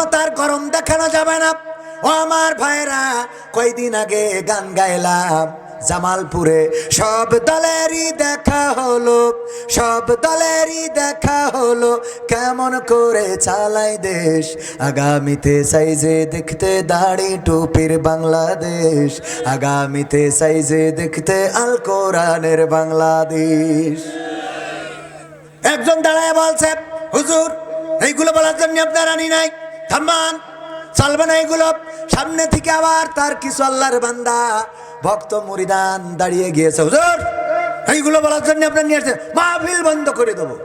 ক্ষমতার গরম দেখানো যাবে না। ও আমার ভাইরা, কয়দিন আগে গান গাইলাম। জামালপুরে সব দলেরই দেখা হলো, সব দলেরই দেখা হলো। কেমন করে চালাই দেশ, আগামীতে সাইজে দেখতে দাড়ি টুপির বাংলাদেশ, আগামীতে সাইজে দেখতে আল কোরআনের বাংলাদেশ। একজন দাঁড়ায় বলছে, হুজুর, এইগুলো বলার জন্য আপনার আনি নাই? থাম্বান চলবে না এগুলো সামনে থেকে আবার তার কিছু আল্লাহর বান্দা, ভক্ত মরিদান দাঁড়িয়ে গিয়েছে। হুজুর, এইগুলো বলার জন্য আপনার নিয়ে আসছে। মাহফিল বন্ধ করে দেবো।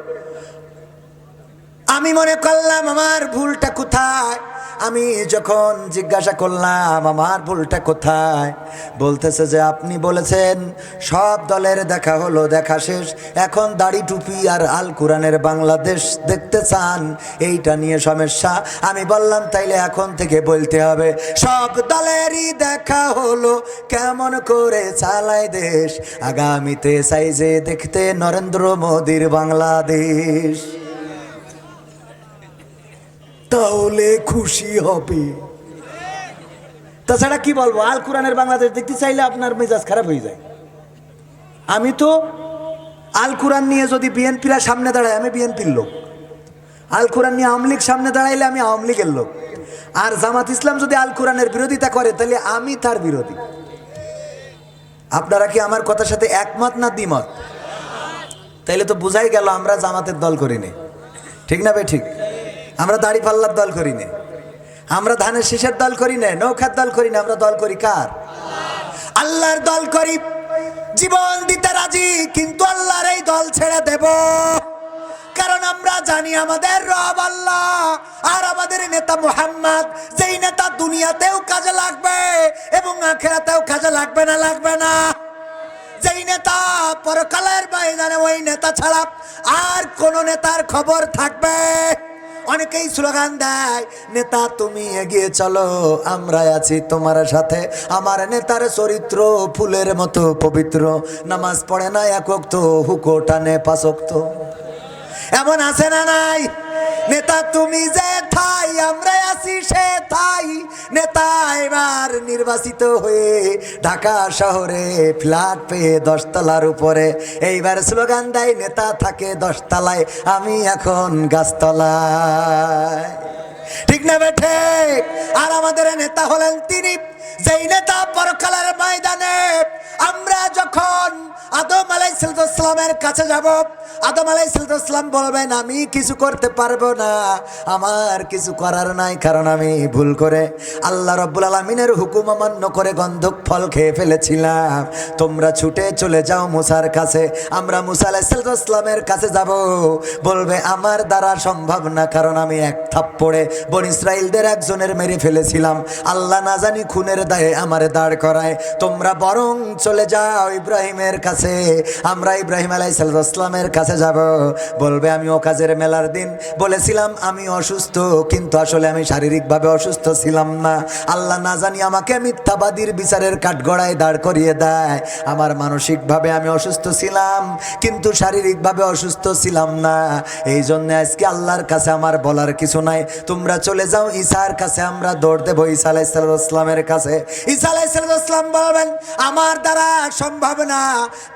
আমি মনে করলাম আমার ভুলটা কোথায়? আমি যখন জিজ্ঞাসা করলাম, আমার ভুলটা কোথায়? বলতেছে যে, আপনি বলেছেন, সব দলের দেখা হলো, দেখা শেষ। এখন দাড়ি টুপি আর আল কোরআনের বাংলাদেশ দেখতে চান, এইটা নিয়ে সমস্যা। আমি বললাম, তাইলে এখন থেকে বলতে হবে, সব দলেরই দেখা হলো, কেমন করে চালায় দেশ? আগামীতে চাই যে দেখতে নরেন্দ্র মোদীর বাংলাদেশ। তাহলে খুশি হবে। তাছাড়া কি বলব, আল কোরআনের বাংলাদেশ দেখতে চাইলে আপনার মেজাজ খারাপ হয়ে যায়। আমি তো আল কোরআন নিয়ে যদি বিএনপিরা সামনে দাঁড়ায়, আমি বিএনপির লোক। আল কোরআন নিয়ে আওয়ামী লীগ সামনে দাঁড়াইলে আমি আওয়ামী লীগের লোক। আর জামাত ইসলাম যদি আল কোরআনের বিরোধিতা করে, তাহলে আমি তার বিরোধী। আপনারা কি আমার কথার সাথে একমত না দ্বিমত? তাইলে তো বোঝাই গেল, আমরা জামাতের দল করিনি। ঠিক না ভাই, ঠিক? আমরা দাড়ি পাল্লার দল করি না। আমরা ধানের শীষের দল করি না, নৌকার দল করি না, আমরা দল করি কার? আল্লাহর দল করি, জীবন দিতে রাজি, কিন্তু আল্লাহর এই দল ছেড়ে দেব। কারণ আমরা জানি আমাদের রব আল্লাহ, আর আমাদের নেতা মুহাম্মদ, যেই নেতা দুনিয়াতেও কাজে লাগবে এবং আখেরাতেও কাজে লাগবে না লাগবে না। যেই নেতা পরকালের ময়দানে, ওই নেতা ছাড়া আর কোন নেতার খবর থাকবে। অনেকেই স্লোগান দেয়, নেতা তুমি এগিয়ে চলো আমরা আছি তোমার সাথে। আমার নেতার চরিত্র ফুলের মতো পবিত্র। নামাজ পড়ে না একক তো হুকো টানে পাশক্ত এমন আছে না নাই? নেতা তুমি যে থাই আমরা আছি সে থাই নেতা এবার নির্বাচিত হয়ে ঢাকা শহরে ফ্ল্যাট পেয়ে দশতলার উপরে। এইবার স্লোগান দেয়, নেতা থাকে দশতলায়, আমি এখন গাছতলায়। ঠিক না বেঠে আর আমাদের নেতা হলেন তিনি। যেই নেতা পরকালের ময়দানে, আমরা যখন আদম আলাইসালামের কাছে যাব আদম আলাইসালাম বলবেন, আমি কিছু করতে পারব না। আমার কিছু করার নাই, কারণ আমি ভুল করে আল্লাহ রব্বুল আলমিনের হুকুম অমান্য করে গন্ধক ফল খেয়ে ফেলেছিলাম। তোমরা ছুটে চলে যাও মুসার কাছে, আমরা মুসা আলাইসালামের কাছে যাব। বলবে, আমার দ্বারা সম্ভব না, কারণ আমি এক থাপ্পড়ে বন ইসরায়েলদের একজনের মেরে ফেলেছিলাম। আল্লাহ না জানি খুনের দায়ে আমারে দাঁড় করায়। তোমরা বরং চলে যাও ইব্রাহিমের কাছে। আমরা ইব্রাহিম আলাইসালামের কাছে যাব। বলবে আমি ও কাজের মেলার দিন। বলেছিলাম আমি অসুস্থ, কিন্তু আসলে আমি শারীরিকভাবে অসুস্থ ছিলাম না। আল্লাহ না জানি আমাকে মিথ্যাবাদীর বিচারের কাঠগড়ায় দাঁড় করিয়ে দেয়। আমার মানসিকভাবে আমি অসুস্থ ছিলাম, কিন্তু শারীরিকভাবে অসুস্থ ছিলাম না। এই জন্য আজকে আল্লাহর কাছে আমার বলার কিছু নাই। তোমরা চলে যাও ঈসার কাছে আমরা দৌড় দেবো, ঈসা আলাইসালামের কাছে। ঈসা আলাইসালাম বলবেন, আমার দ্বারা সম্ভব না,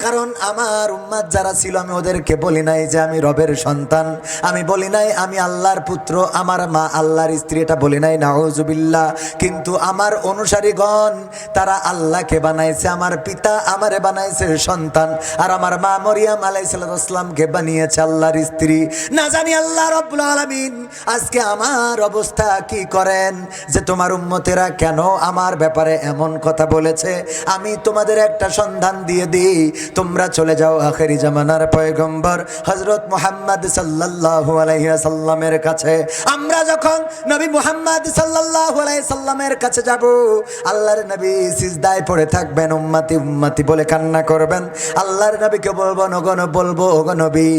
কারণ আমার উম্মাদ যারা ছিল, আমি ওদেরকে বলি নাই যে আমি রবের সন্তান, আমি বলি নাই আমি আল্লাহর পুত্র, আমার মা আল্লাহর স্ত্রী, এটা বলি নাই, নাউজুবিল্লাহ। কিন্তু আমার অনুসারীগণ, তারা আল্লাহকে বানাইছে, আমার পিতা আমারে বানাইছে সন্তান, আর আমার মা মরিয়াম আলাইসালামকে বানিয়েছে আল্লাহর স্ত্রী। না জানি আল্লাহ রব্বুল আলমিন আজকে আমার অবস্থা কি করেন, যে তোমার উম্মতেরা কেন আমার ব্যাপারে এমন কথা বলেছে? আমি তোমাদের একটা সন্ধান দিয়ে দিই, তোমরা চলে যাও আখেরি জামানার পয়গম্বর। হজরত মোহাম্মদ আলাইহি কাছে, আমরা যখন নবী মোহাম্মদ আলাইহি কাছে যাব, আল্লাহর নবী সিজদায় পড়ে থাকবেন, উম্মতি উম্মতি বলে কান্না করবেন। আল্লাহর নবীকে বলব নগন বলব নবী,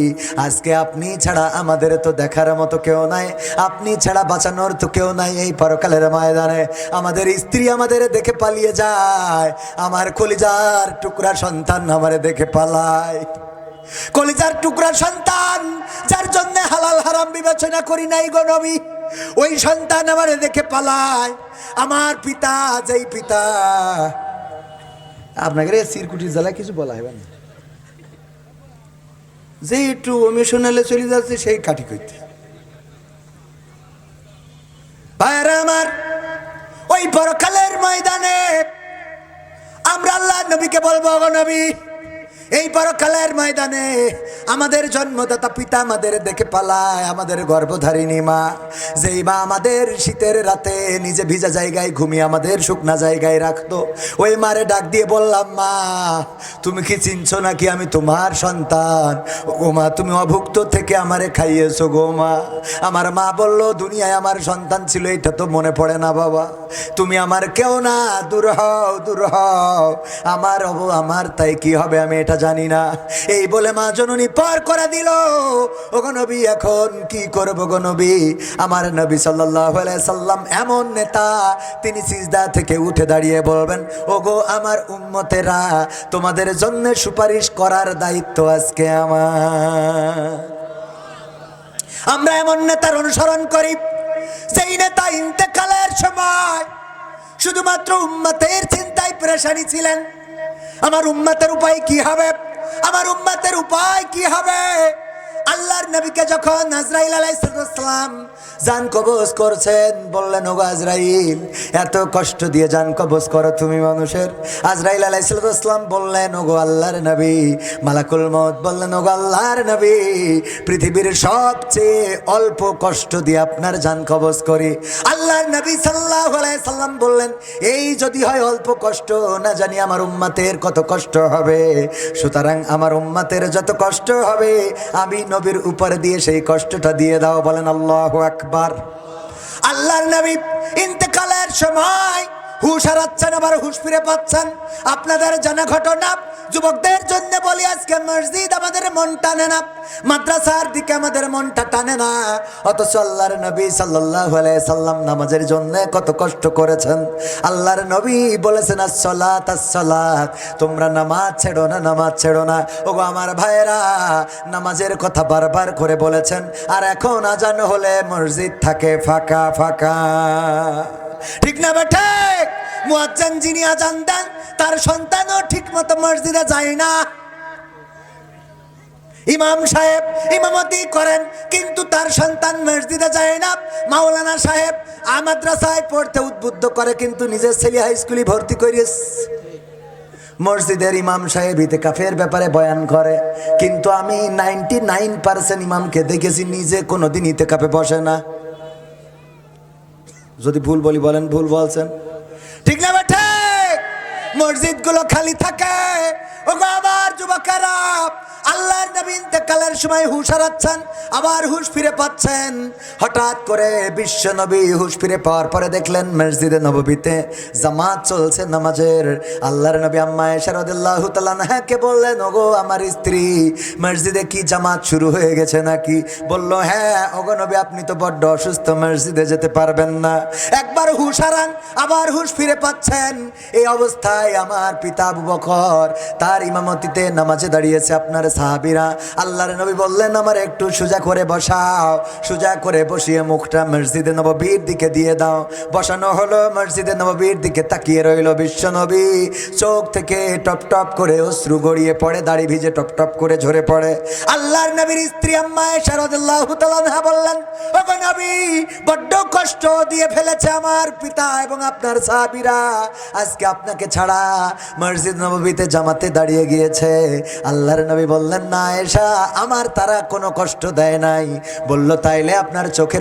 আজকে আপনি ছাড়া আমাদের তো দেখার মতো কেউ নাই, আপনি ছাড়া বাঁচানোর তো কেউ নাই এই পরকালের ময়দানে। আমাদের স্ত্রী আমাদের দেখে পালিয়ে যায়, আমার কলিজার টুকরা সন্তান আমারে দেখে পালায়। কলিজার টুকরা সন্তান, যার জন্য হালাল হারাম বিবেচনা করি নাই গো ওই সন্তান আমার দেখে পালায়। আমার পিতা, যেই পিতা। আপনাকে রে সিরকুটির জ্বালায় কিছু বলা হবে না। যে একটু অমিশনালে চলে যাচ্ছে, সেই কাটি করতে ভাইরা আমার, ওই পরকালের ময়দানে আমরা আল্লাহ নবীকে বলব নবী এই পরকালের ময়দানে আমাদের জন্মদাতা পিতা আমাদের দেখে পালায়, আমাদের গর্ভধারিণী মা। যেই মা আমাদের শীতের রাতে নিজে ভিজা জায়গায় ঘুমিয়ে আমাদের শুকনা জায়গায় রাখতো, ওই মারে ডাক দিয়ে বললাম, মা, তুমি কি চিনছো নাকি আমি তোমার সন্তান? ও মা, তুমি অভুক্ত থেকে আমারে খাইয়েছো গো মা। আমার মা বলল, দুনিয়ায় আমার সন্তান ছিল, এটা তো মনে পড়ে না বাবা। তুমি আমার কেউ না, দূর হও দূর হও। আমার আমার তাই কি হবে? আমি এটা জানি না এই বলে মা জননী পার করা দিল। ওগো নবী, এখন কি করব গো নবী? আমার নবী আলাইহি সাল্লাম এমন নেতা, তিনি সিজদা থেকে উঠে দাঁড়িয়ে বলবেন, ওগো আমার উম্মতেরা, তোমাদের জন্য সুপারিশ করার দায়িত্ব আজকে আমার। আমরা এমন নেতার অনুসরণ করি, সেই নেতা ইন্তেকালের সময় শুধুমাত্র উম্মতের চিন্তায় পেরেশানি ছিলেন। আমার উম্মাতের উপায় কি হবে? আমার উম্মাতের উপায় কি হবে? আল্লাহর নবীকে যখন আজরাইল আলাইসালাম জান কবজ করছেন, বললেন, ওগো আজরাইল, এত কষ্ট দিয়ে জান কবজ করো তুমি মানুষের। আজরাইল আলাইসালাম বললেন, ওগো আল্লাহর নবী। মালাকুল মত বললেন, ওগো আল্লাহর নবী, পৃথিবীর সবচেয়ে অল্প কষ্ট দিয়ে আপনার জান কবজ করি। আল্লাহর নবী সাল্লাহ সাল্লাম বললেন, এই যদি হয় অল্প কষ্ট, না জানি আমার উম্মাতের কত কষ্ট হবে। সুতরাং আমার উম্মাতের যত কষ্ট হবে, আমি নবীর উপর দিয়ে সেই কষ্টটা দিয়ে দাও বলেন আল্লাহ আকবার। আল্লাহর নবী ইন্তেকালের সময় হুশ হারাচ্ছেন, আবার হুশ ফিরে পাচ্ছেন। আপনাদের জানা ঘটনা যুবকদের জন্য বলি, আজকে মসজিদ আমাদের মন টানে না। মাদ্রাসার দিকে আমাদের মনটা টানে না। অথচ আল্লাহর নবী আলাইহি সাল্লাম নামাজের জন্য কত কষ্ট করেছেন। আল্লাহর নবী বলেছেন, আসসালাত আসসালাত, তোমরা নামাজ ছেড়ো না, নামাজ ছেড়ো না। ওগো আমার ভাইয়েরা, নামাজের কথা বারবার করে বলেছেন, আর এখন আজান হলে মসজিদ থাকে ফাঁকা ফাঁকা। ঠিক না বেঠে মুয়াজ্জান যিনি আজান দেন, তার সন্তানও ঠিক মতো মসজিদে যায় না। ইমাম সাহেব ইমামতি করেন, কিন্তু তার সন্তান মসজিদে যায় না। মাওলানা সাহেব মাদ্রাসায় পড়তে উদ্বুদ্ধ করে, কিন্তু নিজের ছেলে হাই স্কুলে ভর্তি করিস। মসজিদের ইমাম সাহেব ইতে কাফের ব্যাপারে বয়ান করে, কিন্তু আমি নাইনটি নাইন পার্সেন্ট ইমামকে দেখেছি, নিজে কোনোদিন ইতেকাফে বসে না। যদি ভুল বলি বলেন, ভুল বলছেন। ঠিক না বেঠে মসজিদগুলো খালি থাকে। ও আবার যুবকেরা আল্লাহর নবী ইন্তেকালের সময় হুশ হারাচ্ছেন, আবার হুশ ফিরে পাচ্ছেন। হঠাৎ করে বিশ্ব নবী হুশ ফিরে পাওয়ার পরে দেখলেন মসজিদে নববীতে জামাত চলছে নামাজের। আল্লাহর নবী আম্মা এশারদুল্লাহ তালানহাকে বললেন, ওগো আমার স্ত্রী, মসজিদে কি জামাত শুরু হয়ে গেছে নাকি? বলল হ্যাঁ ওগো নবী, আপনি তো বড্ড অসুস্থ, মসজিদে যেতে পারবেন না। একবার হুশ হারান, আবার হুশ ফিরে পাচ্ছেন। এই অবস্থায় আমার পিতা আবু বকর তার ইমামতিতে নামাজে দাঁড়িয়েছে। আপনার সাহাবিরা, আল্লাহর নবী বললেন, আমার একটু সোজা করে বসাও। সোজা করে বসিয়ে মুখটা মসজিদে নববীর দিকে দিয়ে দাও। বসানো হলো মসজিদে নববীর দিকে, তাকিয়ে রইল বিশ্ব নবী। চোখ থেকে টপ টপ করে অশ্রু গড়িয়ে পড়ে, দাড়ি ভিজে টপ টপ করে ঝরে পড়ে। আল্লাহর নবীর স্ত্রী আম্মা শারদুল্লাহ বললেন, ওগো নবী, বড্ড কষ্ট দিয়ে ফেলেছে আমার পিতা এবং আপনার সাহাবীরা। আজকে আপনাকে ছাড়া মসজিদ নববীতে জামাতে দাঁড়িয়ে গিয়েছে। আল্লাহর নবী বললেন না এসা আমার তারা কোনো কষ্ট দেয় নাই। বলল তাইলে আপনার চোখের